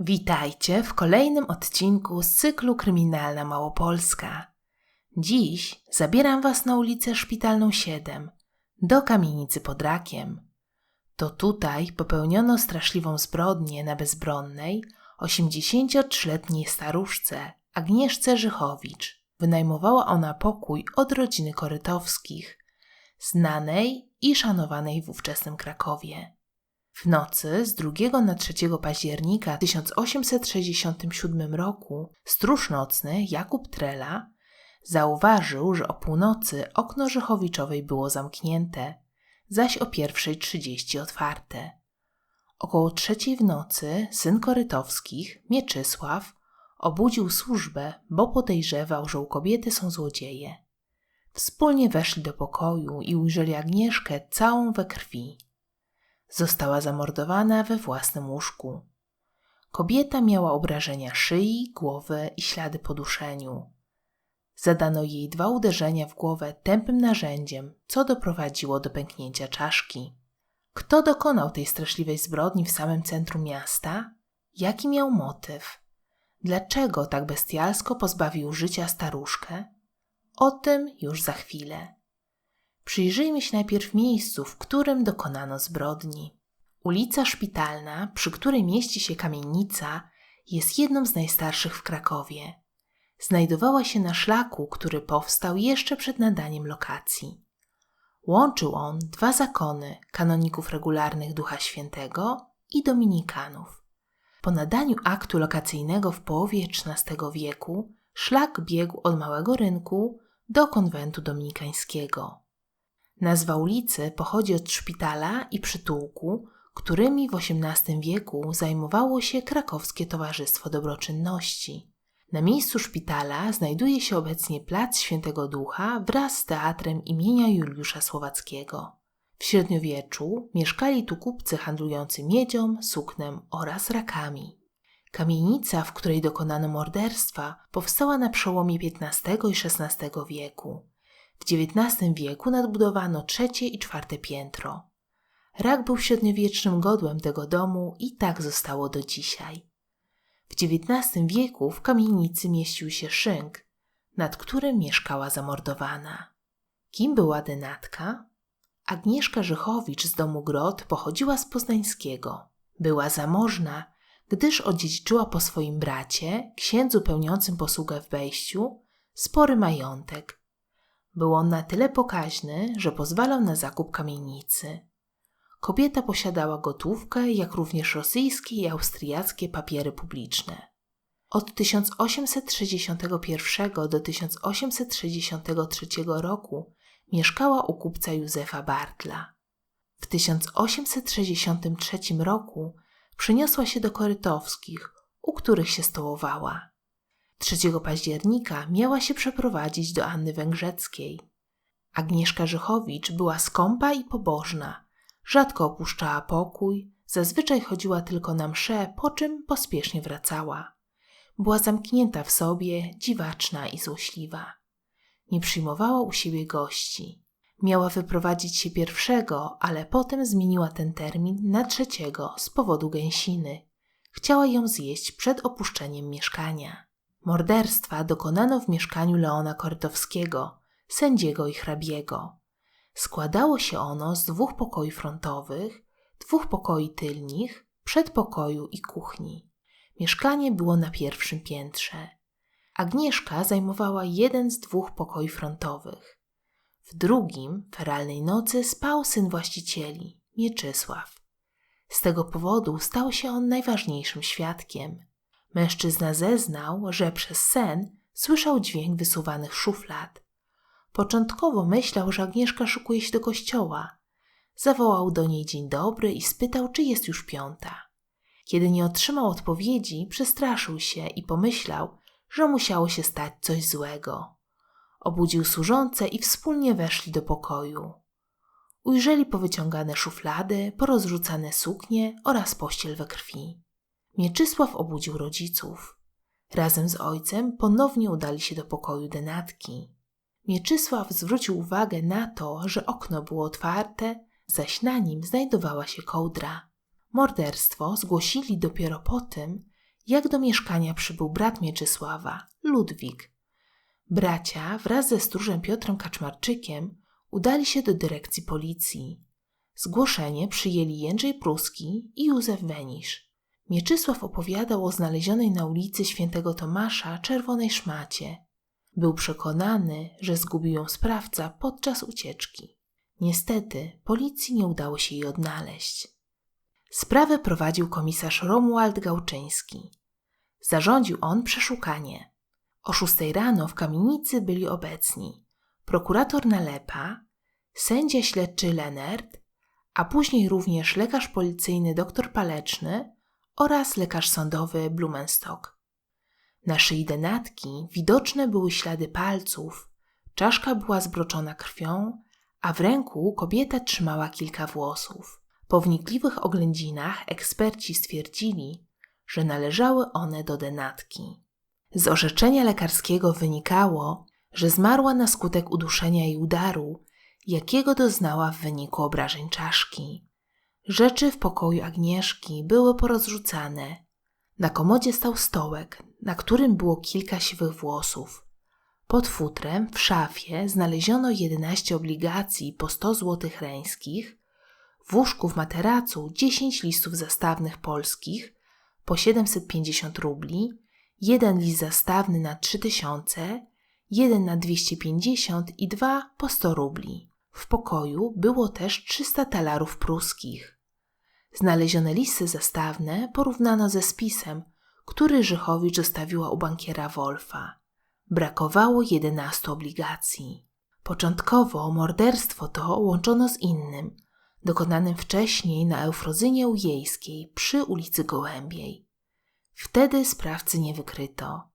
Witajcie w kolejnym odcinku z cyklu Kryminalna Małopolska. Dziś zabieram Was na ulicę Szpitalną 7, do kamienicy pod rakiem. To tutaj popełniono straszliwą zbrodnię na bezbronnej, 83-letniej staruszce Agnieszce Żychowicz. Wynajmowała ona pokój od rodziny Korytowskich, znanej i szanowanej w ówczesnym Krakowie. W nocy z 2 na 3 października 1867 roku stróż nocny Jakub Trela zauważył, że o północy okno Żychowiczowej było zamknięte, zaś o 1.30 otwarte. Około trzeciej w nocy syn Korytowskich, Mieczysław, obudził służbę, bo podejrzewał, że u kobiety są złodzieje. Wspólnie weszli do pokoju i ujrzeli Agnieszkę całą we krwi. Została zamordowana we własnym łóżku. Kobieta miała obrażenia szyi, głowy i ślady po duszeniu. Zadano jej dwa uderzenia w głowę tępym narzędziem, co doprowadziło do pęknięcia czaszki. Kto dokonał tej straszliwej zbrodni w samym centrum miasta? Jaki miał motyw? Dlaczego tak bestialsko pozbawił życia staruszkę? O tym już za chwilę. Przyjrzyjmy się najpierw miejscu, w którym dokonano zbrodni. Ulica Szpitalna, przy której mieści się kamienica, jest jedną z najstarszych w Krakowie. Znajdowała się na szlaku, który powstał jeszcze przed nadaniem lokacji. Łączył on dwa zakony kanoników regularnych Ducha Świętego i dominikanów. Po nadaniu aktu lokacyjnego w połowie XIII wieku szlak biegł od Małego Rynku do konwentu dominikańskiego. Nazwa ulicy pochodzi od szpitala i przytułku, którymi w XVIII wieku zajmowało się krakowskie Towarzystwo Dobroczynności. Na miejscu szpitala znajduje się obecnie Plac Świętego Ducha wraz z teatrem imienia Juliusza Słowackiego. W średniowieczu mieszkali tu kupcy handlujący miedzią, suknem oraz rakami. Kamienica, w której dokonano morderstwa, powstała na przełomie XV i XVI wieku. W XIX wieku nadbudowano trzecie i czwarte piętro. Rak był średniowiecznym godłem tego domu i tak zostało do dzisiaj. W XIX wieku w kamienicy mieścił się szynk, nad którym mieszkała zamordowana. Kim była denatka? Agnieszka Żychowicz z domu Grot pochodziła z Poznańskiego. Była zamożna, gdyż odziedziczyła po swoim bracie, księdzu pełniącym posługę w wejściu, spory majątek. Był on na tyle pokaźny, że pozwalał na zakup kamienicy. Kobieta posiadała gotówkę, jak również rosyjskie i austriackie papiery publiczne. Od 1861 do 1863 roku mieszkała u kupca Józefa Bartla. W 1863 roku przyniosła się do Korytowskich, u których się stołowała. 3 października miała się przeprowadzić do Anny Węgrzeckiej. Agnieszka Żychowicz była skąpa i pobożna, rzadko opuszczała pokój, zazwyczaj chodziła tylko na msze, po czym pospiesznie wracała. Była zamknięta w sobie, dziwaczna i złośliwa. Nie przyjmowała u siebie gości. Miała wyprowadzić się pierwszego, ale potem zmieniła ten termin na trzeciego z powodu gęsiny. Chciała ją zjeść przed opuszczeniem mieszkania. Morderstwa dokonano w mieszkaniu Leona Korytowskiego, sędziego i hrabiego. Składało się ono z dwóch pokoi frontowych, dwóch pokoi tylnych, przedpokoju i kuchni. Mieszkanie było na pierwszym piętrze. Agnieszka zajmowała jeden z dwóch pokoi frontowych. W drugim, feralnej nocy, spał syn właścicieli, Mieczysław. Z tego powodu stał się on najważniejszym świadkiem. Mężczyzna zeznał, że przez sen słyszał dźwięk wysuwanych szuflad. Początkowo myślał, że Agnieszka szukuje się do kościoła. Zawołał do niej dzień dobry i spytał, czy jest już piąta. Kiedy nie otrzymał odpowiedzi, przestraszył się i pomyślał, że musiało się stać coś złego. Obudził służące i wspólnie weszli do pokoju. Ujrzeli powyciągane szuflady, porozrzucane suknie oraz pościel we krwi. Mieczysław obudził rodziców. Razem z ojcem ponownie udali się do pokoju denatki. Mieczysław zwrócił uwagę na to, że okno było otwarte, zaś na nim znajdowała się kołdra. Morderstwo zgłosili dopiero po tym, jak do mieszkania przybył brat Mieczysława, Ludwik. Bracia wraz ze stróżem Piotrem Kaczmarczykiem udali się do dyrekcji policji. Zgłoszenie przyjęli Jędrzej Pruski i Józef Wenisz. Mieczysław opowiadał o znalezionej na ulicy Świętego Tomasza czerwonej szmacie. Był przekonany, że zgubił ją sprawca podczas ucieczki. Niestety, policji nie udało się jej odnaleźć. Sprawę prowadził komisarz Romuald Gałczyński. Zarządził on przeszukanie. O szóstej rano w kamienicy byli obecni prokurator Nalepa, sędzia śledczy Lenert, a później również lekarz policyjny dr Paleczny oraz lekarz sądowy Blumenstock. Na szyi denatki widoczne były ślady palców, czaszka była zbroczona krwią, a w ręku kobieta trzymała kilka włosów. Po wnikliwych oględzinach eksperci stwierdzili, że należały one do denatki. Z orzeczenia lekarskiego wynikało, że zmarła na skutek uduszenia i udaru, jakiego doznała w wyniku obrażeń czaszki. Rzeczy w pokoju Agnieszki były porozrzucane. Na komodzie stał stołek, na którym było kilka siwych włosów. Pod futrem w szafie znaleziono 11 obligacji po 100 złotych reńskich, w łóżku w materacu 10 listów zastawnych polskich po 750 rubli, jeden list zastawny na 3000, jeden na 250 i dwa po 100 rubli. W pokoju było też 300 talarów pruskich. Znalezione listy zastawne porównano ze spisem, który Żychowicz zostawiła u bankiera Wolfa. Brakowało 11 obligacji. Początkowo morderstwo to łączono z innym, dokonanym wcześniej na Eufrozynie Ujejskiej przy ulicy Gołębiej. Wtedy sprawcy nie wykryto.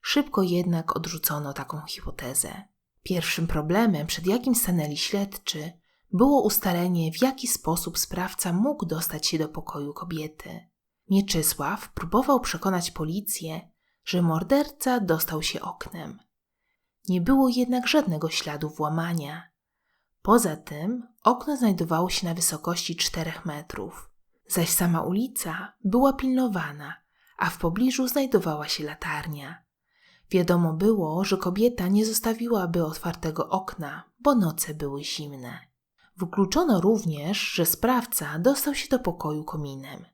Szybko jednak odrzucono taką hipotezę. Pierwszym problemem, przed jakim stanęli śledczy, było ustalenie, w jaki sposób sprawca mógł dostać się do pokoju kobiety. Mieczysław próbował przekonać policję, że morderca dostał się oknem. Nie było jednak żadnego śladu włamania. Poza tym okno znajdowało się na wysokości czterech metrów, zaś sama ulica była pilnowana, a w pobliżu znajdowała się latarnia. Wiadomo było, że kobieta nie zostawiłaby otwartego okna, bo noce były zimne. Wykluczono również, że sprawca dostał się do pokoju kominem.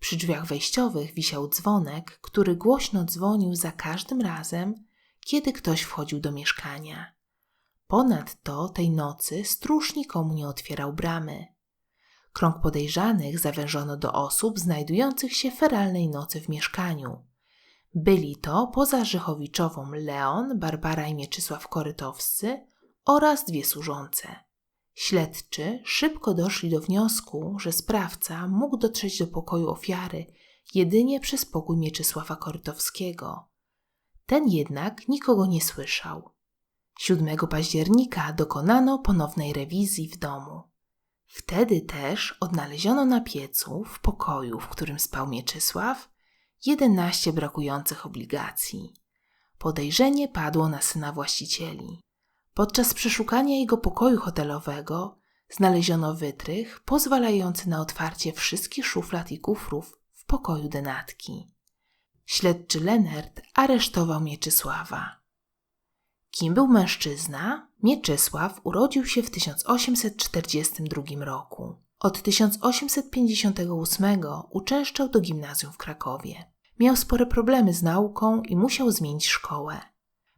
Przy drzwiach wejściowych wisiał dzwonek, który głośno dzwonił za każdym razem, kiedy ktoś wchodził do mieszkania. Ponadto tej nocy stróż nikomu nie otwierał bramy. Krąg podejrzanych zawężono do osób znajdujących się feralnej nocy w mieszkaniu. Byli to poza Żychowiczową Leon, Barbara i Mieczysław Korytowscy oraz dwie służące. Śledczy szybko doszli do wniosku, że sprawca mógł dotrzeć do pokoju ofiary jedynie przez pokój Mieczysława Korytowskiego. Ten jednak nikogo nie słyszał. 7 października dokonano ponownej rewizji w domu. Wtedy też odnaleziono na piecu, w pokoju, w którym spał Mieczysław, 11 brakujących obligacji. Podejrzenie padło na syna właścicieli. Podczas przeszukania jego pokoju hotelowego znaleziono wytrych pozwalający na otwarcie wszystkich szuflad i kufrów w pokoju denatki. Śledczy Lenert aresztował Mieczysława. Kim był mężczyzna? Mieczysław urodził się w 1842 roku. Od 1858 uczęszczał do gimnazjum w Krakowie. Miał spore problemy z nauką i musiał zmienić szkołę.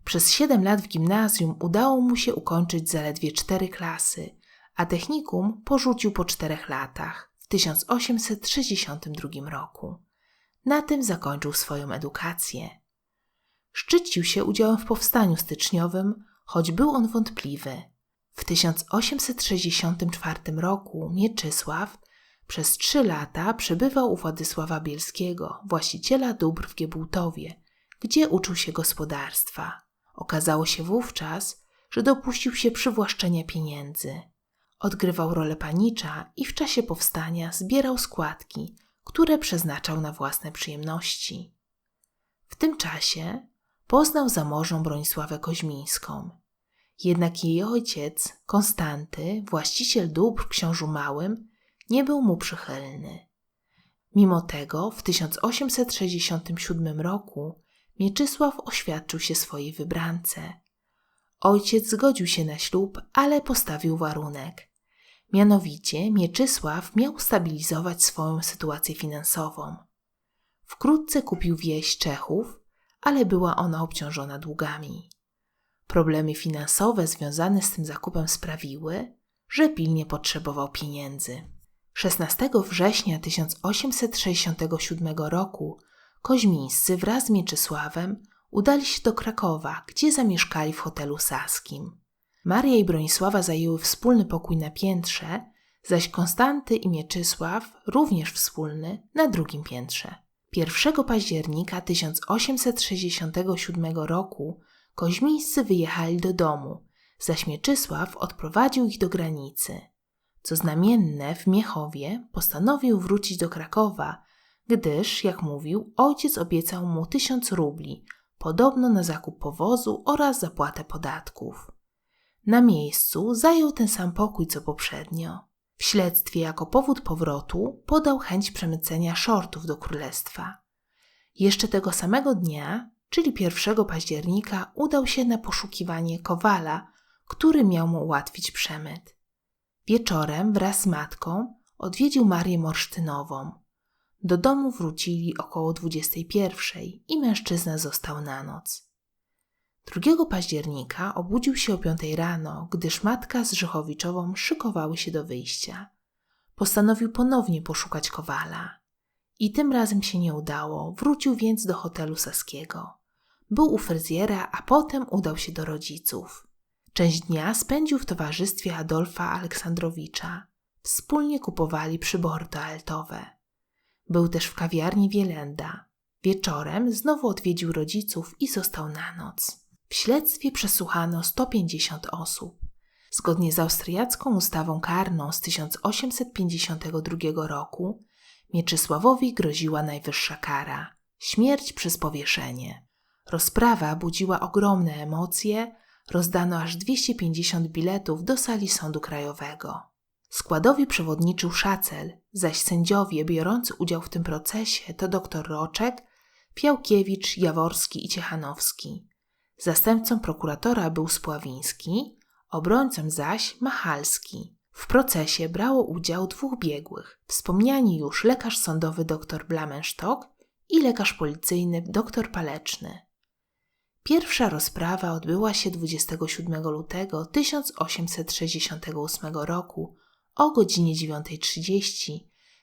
Przez 7 lat w gimnazjum udało mu się ukończyć zaledwie 4 klasy, a technikum porzucił po 4 latach w 1862 roku. Na tym zakończył swoją edukację. Szczycił się udziałem w powstaniu styczniowym, choć był on wątpliwy. W 1864 roku Mieczysław przez trzy lata przebywał u Władysława Bielskiego, właściciela dóbr w Giebłtowie, gdzie uczył się gospodarstwa. Okazało się wówczas, że dopuścił się przywłaszczenia pieniędzy. Odgrywał rolę panicza i w czasie powstania zbierał składki, które przeznaczał na własne przyjemności. W tym czasie poznał zamożną Bronisławę Koźmińską. Jednak jej ojciec, Konstanty, właściciel dóbr w Książu Małym, nie był mu przychylny. Mimo tego w 1867 roku Mieczysław oświadczył się swojej wybrance. Ojciec zgodził się na ślub, ale postawił warunek. Mianowicie Mieczysław miał stabilizować swoją sytuację finansową. Wkrótce kupił wieś Czechów, ale była ona obciążona długami. Problemy finansowe związane z tym zakupem sprawiły, że pilnie potrzebował pieniędzy. 16 września 1867 roku Koźmińscy wraz z Mieczysławem udali się do Krakowa, gdzie zamieszkali w hotelu Saskim. Maria i Bronisława zajęły wspólny pokój na piętrze, zaś Konstanty i Mieczysław, również wspólny, na drugim piętrze. 1 października 1867 roku Koźmińscy wyjechali do domu, zaś Mieczysław odprowadził ich do granicy. Co znamienne, w Miechowie postanowił wrócić do Krakowa, gdyż, jak mówił, ojciec obiecał mu tysiąc rubli, podobno na zakup powozu oraz zapłatę podatków. Na miejscu zajął ten sam pokój co poprzednio. W śledztwie jako powód powrotu podał chęć przemycenia shortów do królestwa. Jeszcze tego samego dnia, czyli 1 października, udał się na poszukiwanie kowala, który miał mu ułatwić przemyt. Wieczorem wraz z matką odwiedził Marię Morsztynową. Do domu wrócili około 21 i mężczyzna został na noc. 2 października obudził się o 5 rano, gdyż matka z Rzechowiczową szykowały się do wyjścia. Postanowił ponownie poszukać kowala. I tym razem się nie udało, wrócił więc do hotelu Saskiego. Był u fryzjera, a potem udał się do rodziców. Część dnia spędził w towarzystwie Adolfa Aleksandrowicza. Wspólnie kupowali przybory toaletowe. Był też w kawiarni Wielenda. Wieczorem znowu odwiedził rodziców i został na noc. W śledztwie przesłuchano 150 osób. Zgodnie z austriacką ustawą karną z 1852 roku Mieczysławowi groziła najwyższa kara śmierć przez powieszenie. Rozprawa budziła ogromne emocje, rozdano aż 250 biletów do sali Sądu Krajowego. Składowi przewodniczył Szacel, zaś sędziowie biorący udział w tym procesie to dr Roczek, Piałkiewicz, Jaworski i Ciechanowski. Zastępcą prokuratora był Spławiński, obrońcą zaś Machalski. W procesie brało udział dwóch biegłych, wspomniani już lekarz sądowy dr Blamenstock i lekarz policyjny dr Paleczny. Pierwsza rozprawa odbyła się 27 lutego 1868 roku o godzinie 9.30,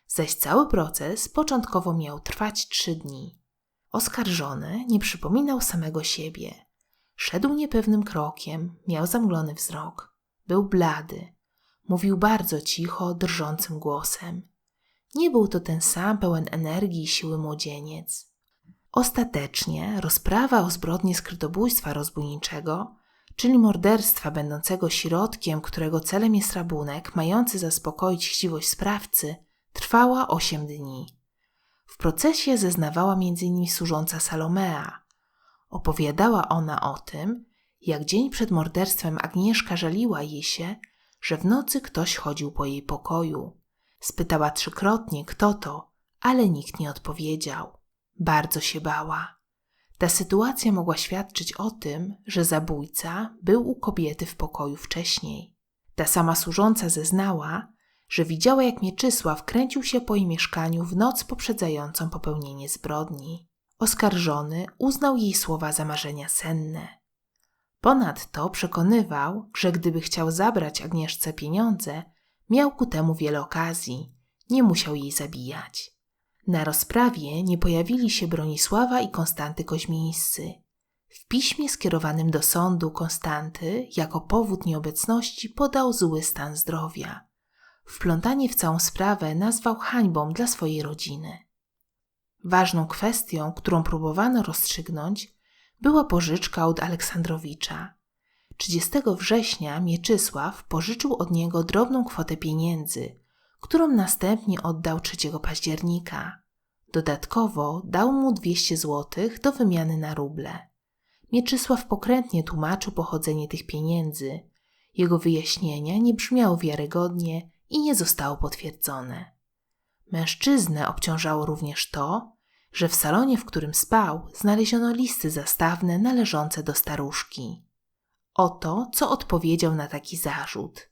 zaś cały proces początkowo miał trwać trzy dni. Oskarżony nie przypominał samego siebie. Szedł niepewnym krokiem, miał zamglony wzrok. Był blady. Mówił bardzo cicho, drżącym głosem. Nie był to ten sam pełen energii i siły młodzieniec. Ostatecznie rozprawa o zbrodni skrytobójstwa rozbójniczego, czyli morderstwa będącego środkiem, którego celem jest rabunek, mający zaspokoić chciwość sprawcy, trwała osiem dni. W procesie zeznawała m.in. służąca Salomea. Opowiadała ona o tym, jak dzień przed morderstwem Agnieszka żaliła jej się, że w nocy ktoś chodził po jej pokoju. Spytała trzykrotnie, kto to, ale nikt nie odpowiedział. Bardzo się bała. Ta sytuacja mogła świadczyć o tym, że zabójca był u kobiety w pokoju wcześniej. Ta sama służąca zeznała, że widziała, jak Mieczysław kręcił się po jej mieszkaniu w noc poprzedzającą popełnienie zbrodni. Oskarżony uznał jej słowa za marzenia senne. Ponadto przekonywał, że gdyby chciał zabrać Agnieszce pieniądze, miał ku temu wiele okazji, nie musiał jej zabijać. Na rozprawie nie pojawili się Bronisława i Konstanty Koźmińscy. W piśmie skierowanym do sądu Konstanty jako powód nieobecności podał zły stan zdrowia. Wplątanie w całą sprawę nazwał hańbą dla swojej rodziny. Ważną kwestią, którą próbowano rozstrzygnąć, była pożyczka od Aleksandrowicza. 30 września Mieczysław pożyczył od niego drobną kwotę pieniędzy, którą następnie oddał 3 października. Dodatkowo dał mu 200 zł do wymiany na ruble. Mieczysław pokrętnie tłumaczył pochodzenie tych pieniędzy. Jego wyjaśnienia nie brzmiały wiarygodnie i nie zostało potwierdzone. Mężczyznę obciążało również to, że w salonie, w którym spał, znaleziono listy zastawne należące do staruszki. Oto, co odpowiedział na taki zarzut.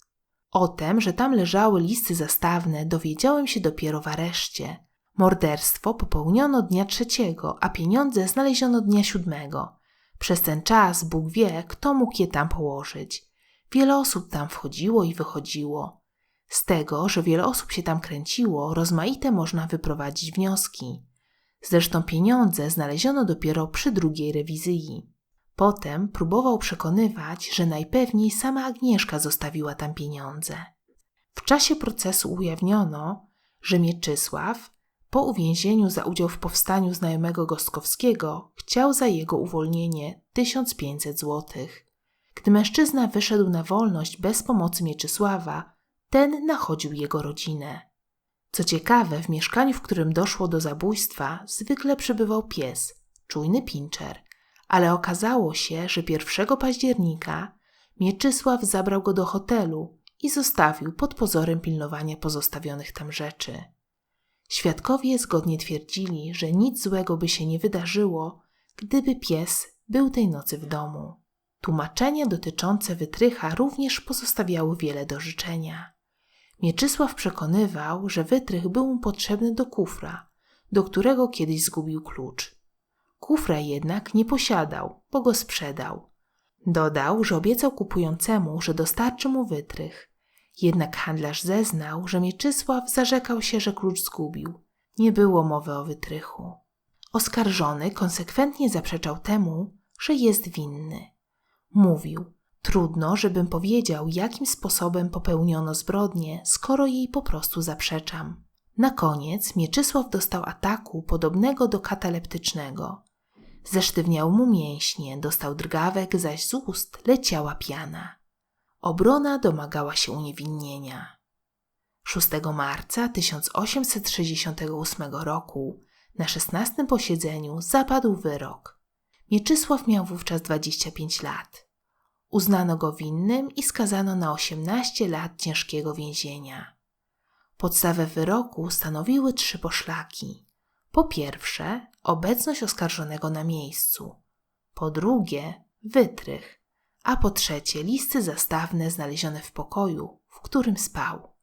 O tym, że tam leżały listy zastawne, dowiedziałem się dopiero w areszcie. Morderstwo popełniono dnia trzeciego, a pieniądze znaleziono dnia siódmego. Przez ten czas Bóg wie, kto mógł je tam położyć. Wiele osób tam wchodziło i wychodziło. Z tego, że wiele osób się tam kręciło, rozmaite można wyprowadzić wnioski. Zresztą pieniądze znaleziono dopiero przy drugiej rewizji. Potem próbował przekonywać, że najpewniej sama Agnieszka zostawiła tam pieniądze. W czasie procesu ujawniono, że Mieczysław po uwięzieniu za udział w powstaniu znajomego Gostkowskiego chciał za jego uwolnienie 1500 złotych. Gdy mężczyzna wyszedł na wolność bez pomocy Mieczysława, ten nachodził jego rodzinę. Co ciekawe, w mieszkaniu, w którym doszło do zabójstwa, zwykle przebywał pies, czujny pinczer, ale okazało się, że 1 października Mieczysław zabrał go do hotelu i zostawił pod pozorem pilnowania pozostawionych tam rzeczy. Świadkowie zgodnie twierdzili, że nic złego by się nie wydarzyło, gdyby pies był tej nocy w domu. Tłumaczenia dotyczące wytrycha również pozostawiały wiele do życzenia. Mieczysław przekonywał, że wytrych był mu potrzebny do kufra, do którego kiedyś zgubił klucz. Kufra jednak nie posiadał, bo go sprzedał. Dodał, że obiecał kupującemu, że dostarczy mu wytrych. Jednak handlarz zeznał, że Mieczysław zarzekał się, że klucz zgubił. Nie było mowy o wytrychu. Oskarżony konsekwentnie zaprzeczał temu, że jest winny. Mówił, trudno, żebym powiedział, jakim sposobem popełniono zbrodnię, skoro jej po prostu zaprzeczam. Na koniec Mieczysław dostał ataku podobnego do kataleptycznego. Zesztywniał mu mięśnie, dostał drgawek, zaś z ust leciała piana. Obrona domagała się uniewinnienia. 6 marca 1868 roku na 16 posiedzeniu zapadł wyrok. Mieczysław miał wówczas 25 lat. Uznano go winnym i skazano na 18 lat ciężkiego więzienia. Podstawę wyroku stanowiły trzy poszlaki. Po pierwsze, obecność oskarżonego na miejscu. Po drugie, wytrych. A po trzecie, listy zastawne znalezione w pokoju, w którym spał.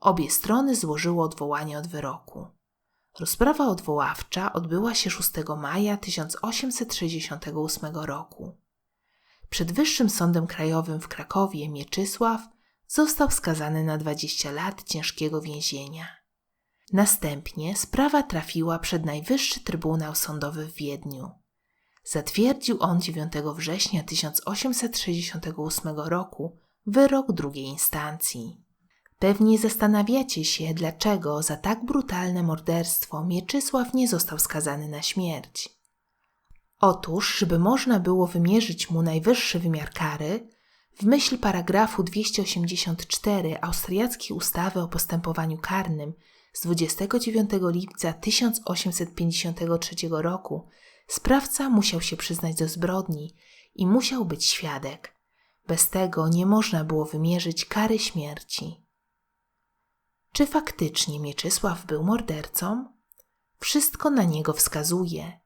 Obie strony złożyły odwołanie od wyroku. Rozprawa odwoławcza odbyła się 6 maja 1868 roku. Przed Wyższym Sądem Krajowym w Krakowie Mieczysław został skazany na 20 lat ciężkiego więzienia. Następnie sprawa trafiła przed Najwyższy Trybunał Sądowy w Wiedniu. Zatwierdził on 9 września 1868 roku wyrok drugiej instancji. Pewnie zastanawiacie się, dlaczego za tak brutalne morderstwo Mieczysław nie został skazany na śmierć. Otóż, żeby można było wymierzyć mu najwyższy wymiar kary, w myśl paragrafu 284 austriackiej ustawy o postępowaniu karnym z 29 lipca 1853 roku sprawca musiał się przyznać do zbrodni i musiał być świadek. Bez tego nie można było wymierzyć kary śmierci. Czy faktycznie Mieczysław był mordercą? Wszystko na niego wskazuje.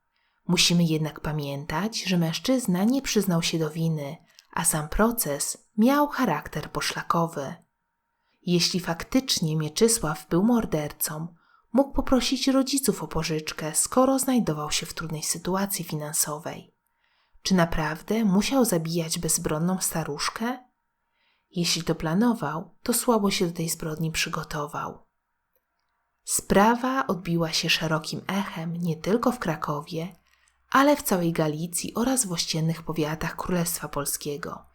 Musimy jednak pamiętać, że mężczyzna nie przyznał się do winy, a sam proces miał charakter poszlakowy. Jeśli faktycznie Mieczysław był mordercą, mógł poprosić rodziców o pożyczkę, skoro znajdował się w trudnej sytuacji finansowej. Czy naprawdę musiał zabijać bezbronną staruszkę? Jeśli to planował, to słabo się do tej zbrodni przygotował. Sprawa odbiła się szerokim echem nie tylko w Krakowie, ale w całej Galicji oraz w ościennych powiatach Królestwa Polskiego.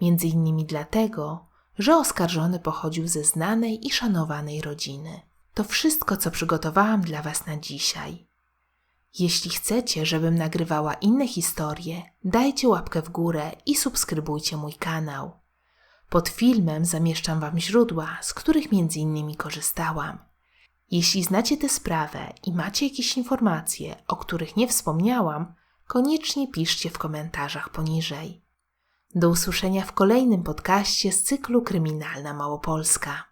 Między innymi dlatego, że oskarżony pochodził ze znanej i szanowanej rodziny. To wszystko, co przygotowałam dla Was na dzisiaj. Jeśli chcecie, żebym nagrywała inne historie, dajcie łapkę w górę i subskrybujcie mój kanał. Pod filmem zamieszczam Wam źródła, z których innymi korzystałam. Jeśli znacie tę sprawę i macie jakieś informacje, o których nie wspomniałam, koniecznie piszcie w komentarzach poniżej. Do usłyszenia w kolejnym podcaście z cyklu Kryminalna Małopolska.